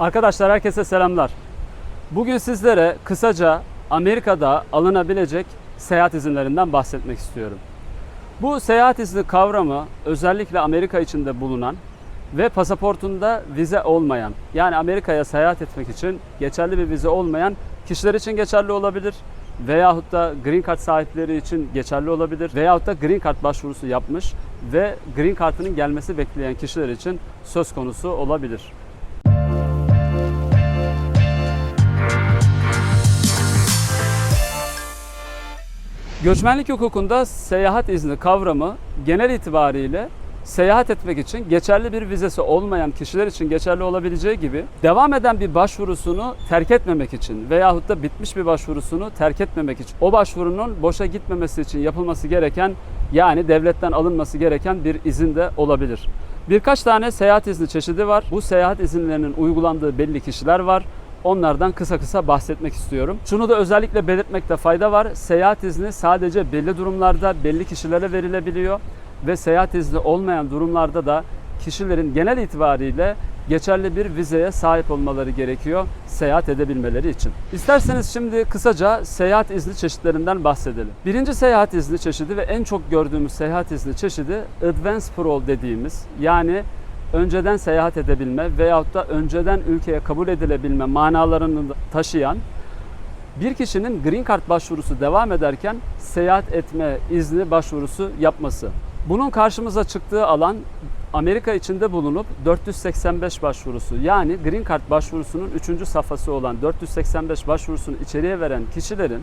Arkadaşlar herkese selamlar. Bugün sizlere kısaca Amerika'da alınabilecek seyahat izinlerinden bahsetmek istiyorum. Bu seyahat izni kavramı özellikle Amerika içinde bulunan ve pasaportunda vize olmayan yani Amerika'ya seyahat etmek için geçerli bir vize olmayan kişiler için geçerli olabilir veyahut da green card sahipleri için geçerli olabilir veyahut da green card başvurusu yapmış ve green card'ının gelmesi bekleyen kişiler için söz konusu olabilir. Göçmenlik hukukunda seyahat izni kavramı genel itibariyle seyahat etmek için geçerli bir vizesi olmayan kişiler için geçerli olabileceği gibi devam eden bir başvurusunu terk etmemek için veyahut da bitmiş bir başvurusunu terk etmemek için o başvurunun boşa gitmemesi için yapılması gereken yani devletten alınması gereken bir izin de olabilir. Birkaç tane seyahat izni çeşidi var. Bu seyahat izinlerinin uygulandığı belli kişiler var. Onlardan kısa kısa bahsetmek istiyorum. Şunu da özellikle belirtmekte fayda var. Seyahat izni sadece belli durumlarda belli kişilere verilebiliyor ve seyahat izni olmayan durumlarda da kişilerin genel itibariyle geçerli bir vizeye sahip olmaları gerekiyor seyahat edebilmeleri için. İsterseniz şimdi kısaca seyahat izni çeşitlerinden bahsedelim. Birinci seyahat izni çeşidi ve en çok gördüğümüz seyahat izni çeşidi Advance Parole dediğimiz yani önceden seyahat edebilme veyahut da önceden ülkeye kabul edilebilme manalarını taşıyan bir kişinin Green Card başvurusu devam ederken seyahat etme izni başvurusu yapması. Bunun karşımıza çıktığı alan Amerika içinde bulunup 485 başvurusu yani Green Card başvurusunun 3. safhası olan 485 başvurusunu içeriye veren kişilerin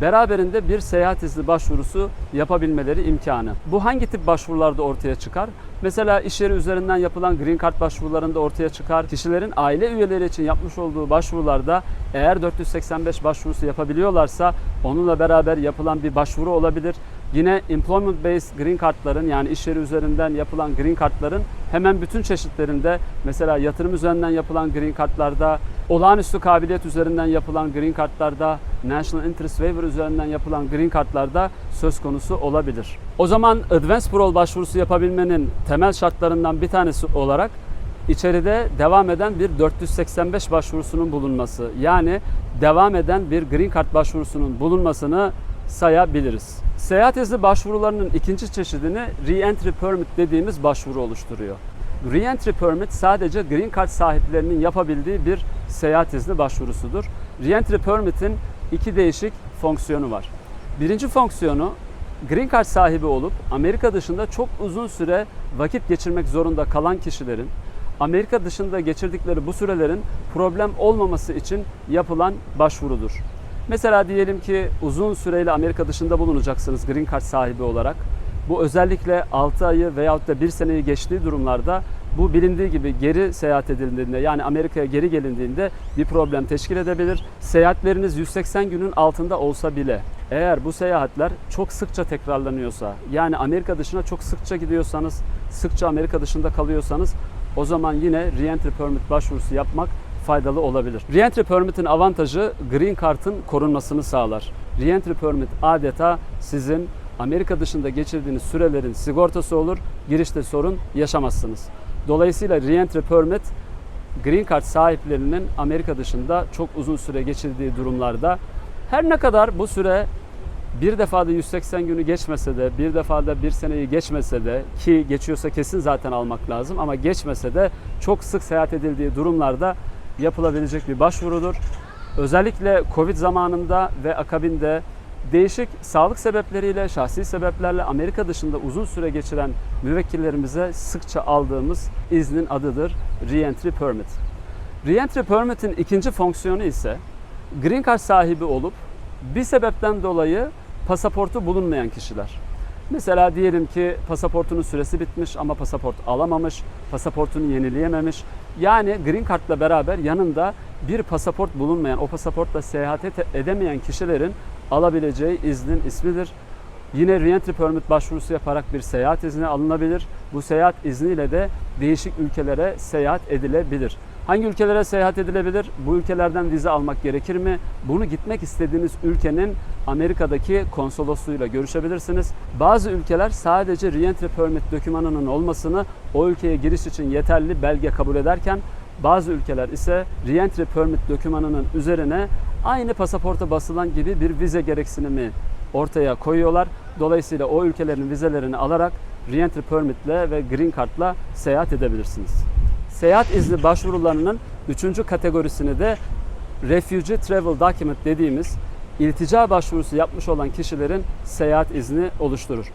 beraberinde bir seyahat izni başvurusu yapabilmeleri imkanı. Bu hangi tip başvurularda ortaya çıkar? Mesela iş yeri üzerinden yapılan Green Card başvurularında ortaya çıkar. Kişilerin aile üyeleri için yapmış olduğu başvurularda eğer 485 başvurusu yapabiliyorlarsa onunla beraber yapılan bir başvuru olabilir. Yine employment based green card'ların yani iş yeri üzerinden yapılan green card'ların hemen bütün çeşitlerinde mesela yatırım üzerinden yapılan green card'larda, olağanüstü kabiliyet üzerinden yapılan green card'larda, national interest waiver üzerinden yapılan green card'larda söz konusu olabilir. O zaman advance parole başvurusu yapabilmenin temel şartlarından bir tanesi olarak içeride devam eden bir 485 başvurusunun bulunması yani devam eden bir green card başvurusunun bulunmasını sayabiliriz. Seyahat izni başvurularının ikinci çeşidini re-entry permit dediğimiz başvuru oluşturuyor. Re-entry permit sadece green card sahiplerinin yapabildiği bir seyahat izni başvurusudur. Re-entry permit'in iki değişik fonksiyonu var. Birinci fonksiyonu green card sahibi olup Amerika dışında çok uzun süre vakit geçirmek zorunda kalan kişilerin Amerika dışında geçirdikleri bu sürelerin problem olmaması için yapılan başvurudur. Mesela diyelim ki uzun süreyle Amerika dışında bulunacaksınız Green Card sahibi olarak. Bu özellikle 6 ayı veyahut da 1 seneyi geçtiği durumlarda bu bilindiği gibi geri seyahat edildiğinde yani Amerika'ya geri gelindiğinde bir problem teşkil edebilir. Seyahatleriniz 180 günün altında olsa bile eğer bu seyahatler çok sıkça tekrarlanıyorsa yani Amerika dışına çok sıkça gidiyorsanız, sıkça Amerika dışında kalıyorsanız o zaman yine re-entry permit başvurusu yapmak faydalı olabilir. Reentry Permit'in avantajı Green Card'ın korunmasını sağlar. Reentry Permit adeta sizin Amerika dışında geçirdiğiniz sürelerin sigortası olur, girişte sorun yaşamazsınız. Dolayısıyla Reentry Permit Green Card sahiplerinin Amerika dışında çok uzun süre geçirdiği durumlarda her ne kadar bu süre bir defada 180 günü geçmese de, bir defada bir seneyi geçmese de ki geçiyorsa kesin zaten almak lazım ama geçmese de çok sık seyahat edildiği durumlarda yapılabilecek bir başvurudur. Özellikle Covid zamanında ve akabinde değişik sağlık sebepleriyle, şahsi sebeplerle Amerika dışında uzun süre geçiren müvekkillerimize sıkça aldığımız iznin adıdır Reentry Permit. Reentry Permit'in ikinci fonksiyonu ise Green Card sahibi olup bir sebepten dolayı pasaportu bulunmayan kişiler. Mesela diyelim ki pasaportunun süresi bitmiş ama pasaport alamamış, pasaportunu yenileyememiş. Yani Green Card'la beraber yanında bir pasaport bulunmayan, o pasaportla seyahat edemeyen kişilerin alabileceği iznin ismidir. Yine Reentry Permit başvurusu yaparak bir seyahat izni alınabilir. Bu seyahat izniyle de değişik ülkelere seyahat edilebilir. Hangi ülkelere seyahat edilebilir? Bu ülkelerden vize almak gerekir mi? Bunu gitmek istediğiniz ülkenin Amerika'daki konsolosluğuyla görüşebilirsiniz. Bazı ülkeler sadece Reentry Permit dokümanının olmasını o ülkeye giriş için yeterli belge kabul ederken Bazı ülkeler ise Reentry Permit dokümanının üzerine aynı pasaporta basılan gibi bir vize gereksinimi ortaya koyuyorlar. Dolayısıyla o ülkelerin vizelerini alarak Reentry Permit'le ve Green Card'la seyahat edebilirsiniz. Seyahat izni başvurularının üçüncü kategorisini de Refugee Travel Document dediğimiz iltica başvurusu yapmış olan kişilerin seyahat izni oluşturur.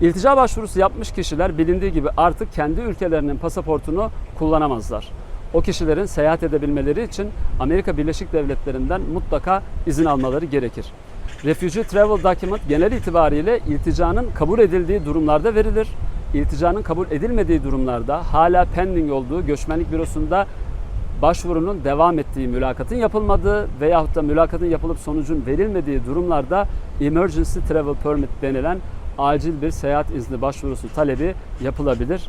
İltica başvurusu yapmış kişiler bilindiği gibi artık kendi ülkelerinin pasaportunu kullanamazlar. O kişilerin seyahat edebilmeleri için Amerika Birleşik Devletleri'nden mutlaka izin almaları gerekir. Refugee Travel Document genel itibariyle ilticanın kabul edildiği durumlarda verilir. İlticanın kabul edilmediği durumlarda hala pending olduğu göçmenlik bürosunda başvurunun devam ettiği, mülakatın yapılmadığı veyahut da mülakatın yapılıp sonucun verilmediği durumlarda Emergency Travel Permit denilen acil bir seyahat izni başvurusu talebi yapılabilir.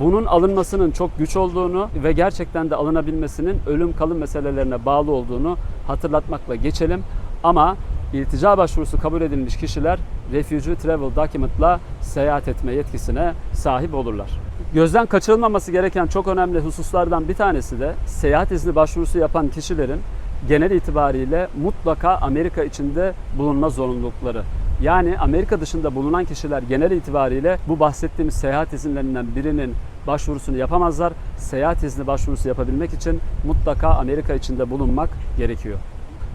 Bunun alınmasının çok güç olduğunu ve gerçekten de alınabilmesinin ölüm kalım meselelerine bağlı olduğunu hatırlatmakla geçelim. Ama iltica başvurusu kabul edilmiş kişiler Refugee Travel Document'la seyahat etme yetkisine sahip olurlar. Gözden kaçırılmaması gereken çok önemli hususlardan bir tanesi de seyahat izni başvurusu yapan kişilerin genel itibariyle mutlaka Amerika içinde bulunma zorunlulukları. Yani Amerika dışında bulunan kişiler genel itibariyle bu bahsettiğimiz seyahat izinlerinden birinin başvurusunu yapamazlar. Seyahat izni başvurusu yapabilmek için mutlaka Amerika içinde bulunmak gerekiyor.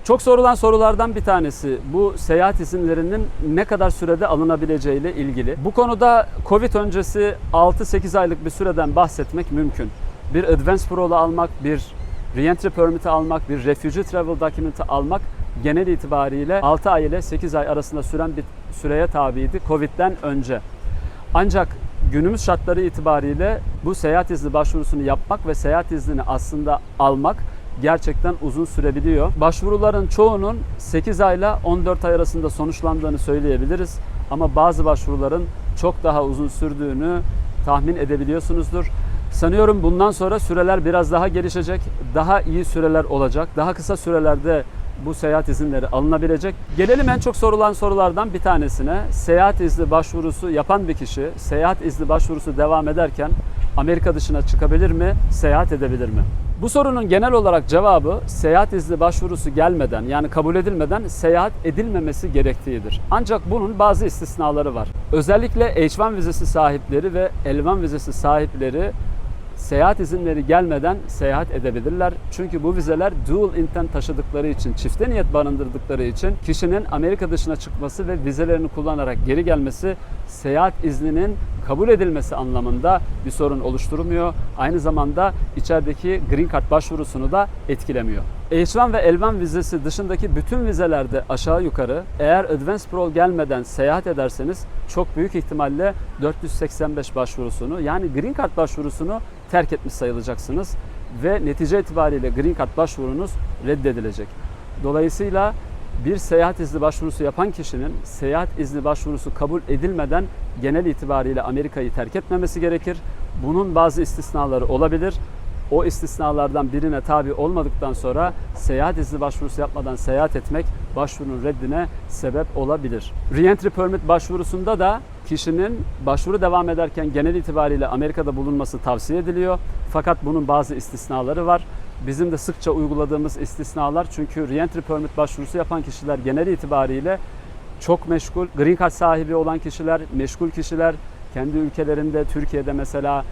Çok sorulan sorulardan bir tanesi bu seyahat izinlerinin ne kadar sürede alınabileceği ile ilgili. Bu konuda Covid öncesi 6-8 aylık bir süreden bahsetmek mümkün. Bir Advance Parole'u almak, bir Reentry Permit'i almak, bir Refugee Travel Document'ı almak genel itibariyle 6 ay ile 8 ay arasında süren bir süreye tabiydi Covid'den önce. Ancak günümüz şartları itibariyle bu seyahat izni başvurusunu yapmak ve seyahat iznini aslında almak gerçekten uzun sürebiliyor. Başvuruların çoğunun 8 ayla 14 ay arasında sonuçlandığını söyleyebiliriz. Ama bazı başvuruların çok daha uzun sürdüğünü tahmin edebiliyorsunuzdur. Sanıyorum bundan sonra süreler biraz daha gelişecek, daha iyi süreler olacak, daha kısa sürelerde bu seyahat izinleri alınabilecek. Gelelim en çok sorulan sorulardan bir tanesine. Seyahat izni başvurusu yapan bir kişi seyahat izni başvurusu devam ederken Amerika dışına çıkabilir mi, seyahat edebilir mi? Bu sorunun genel olarak cevabı seyahat izni başvurusu gelmeden yani kabul edilmeden seyahat edilmemesi gerektiğidir. Ancak bunun bazı istisnaları var. Özellikle H1 vizesi sahipleri ve L1 vizesi sahipleri seyahat izinleri gelmeden seyahat edebilirler. Çünkü bu vizeler dual intent taşıdıkları için, çifte niyet barındırdıkları için kişinin Amerika dışına çıkması ve vizelerini kullanarak geri gelmesi seyahat izninin kabul edilmesi anlamında bir sorun oluşturmuyor. Aynı zamanda içerideki Green Card başvurusunu da etkilemiyor. H1 ve L1 vizesi dışındaki bütün vizelerde aşağı yukarı eğer Advance Parole gelmeden seyahat ederseniz çok büyük ihtimalle 485 başvurusunu yani Green Card başvurusunu terk etmiş sayılacaksınız ve netice itibariyle Green Card başvurunuz reddedilecek. Dolayısıyla bir seyahat izni başvurusu yapan kişinin seyahat izni başvurusu kabul edilmeden genel itibariyle Amerika'yı terk etmemesi gerekir. Bunun bazı istisnaları olabilir. O istisnalardan birine tabi olmadıktan sonra seyahat izni başvurusu yapmadan seyahat etmek başvurunun reddine sebep olabilir. Reentry Permit başvurusunda da kişinin başvuru devam ederken genel itibariyle Amerika'da bulunması tavsiye ediliyor. Fakat bunun bazı istisnaları var. Bizim de sıkça uyguladığımız istisnalar çünkü Reentry Permit başvurusu yapan kişiler genel itibariyle çok meşgul, Green Card sahibi olan kişiler, meşgul kişiler, kendi ülkelerinde, Türkiye'de mesela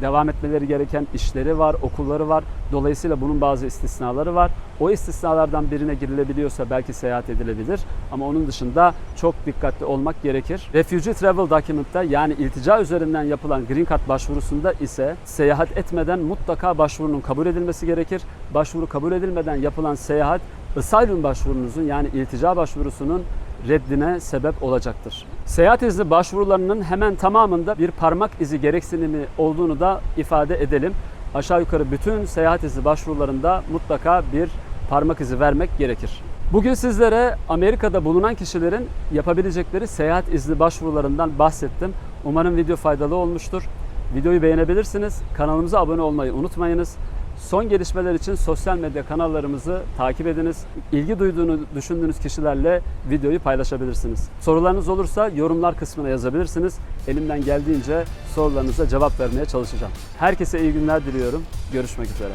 devam etmeleri gereken işleri var, okulları var. Dolayısıyla bunun bazı istisnaları var. O istisnalardan birine girilebiliyorsa belki seyahat edilebilir. Ama onun dışında çok dikkatli olmak gerekir. Refugee Travel Document'ta yani iltica üzerinden yapılan Green Card başvurusunda ise seyahat etmeden mutlaka başvurunun kabul edilmesi gerekir. Başvuru kabul edilmeden yapılan seyahat asylum başvurunuzun yani iltica başvurusunun reddine sebep olacaktır. Seyahat izni başvurularının hemen tamamında bir parmak izi gereksinimi olduğunu da ifade edelim. Aşağı yukarı bütün seyahat izni başvurularında mutlaka bir parmak izi vermek gerekir. Bugün sizlere Amerika'da bulunan kişilerin yapabilecekleri seyahat izni başvurularından bahsettim. Umarım video faydalı olmuştur. Videoyu beğenebilirsiniz. Kanalımıza abone olmayı unutmayınız. Son gelişmeler için sosyal medya kanallarımızı takip ediniz. İlgi duyduğunu düşündüğünüz kişilerle videoyu paylaşabilirsiniz. Sorularınız olursa yorumlar kısmına yazabilirsiniz. Elimden geldiğince sorularınıza cevap vermeye çalışacağım. Herkese iyi günler diliyorum. Görüşmek üzere.